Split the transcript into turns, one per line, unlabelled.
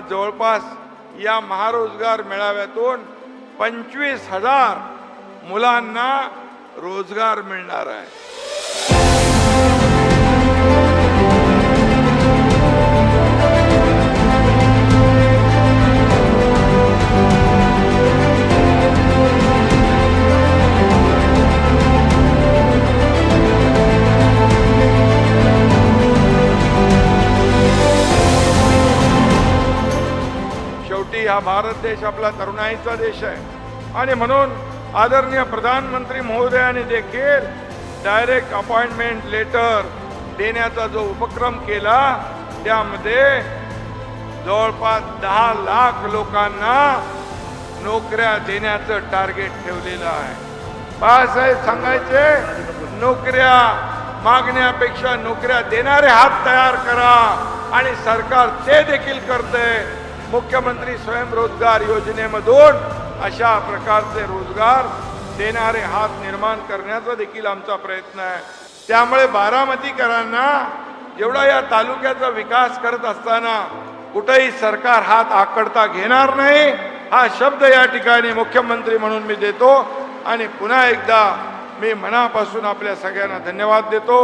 जवळपास या महारोजगार मेळाव्यातून पंचवीस हजार मुलांना रोजगार मिळणार आहे. शेवटी हा भारत देश आपला तरुणाईचा देश आहे. आणि म्हणून आदरणीय प्रधानमंत्री महोदयाने देखील डायरेक्ट अपॉइंटमेंट लेटर देण्याचा जो उपक्रम केला त्यामध्ये जवळपास दहा लाख लोकांना नोकऱ्या देण्याचं टार्गेट ठेवलेलं आहे. बाळासाहेब सांगायचे नोकऱ्या मागण्यापेक्षा नोकऱ्या देणारे हात तयार करा आणि सरकार ते देखील करते मुख्यमंत्री स्वयंरोजगार योजनेमधून अशा प्रकारचे रोजगार देणारे हात निर्माण करण्याचा देखील आमचा प्रयत्न आहे. त्यामुळे बारामतीकरांना जेवढा या तालुक्याचा विकास करत असताना कुठेही सरकार हात आकडता घेणार नाही हा शब्द या ठिकाणी मुख्यमंत्री म्हणून मी देतो. आणि पुन्हा एकदा मी मनापासून आपल्या सगळ्यांना धन्यवाद देतो.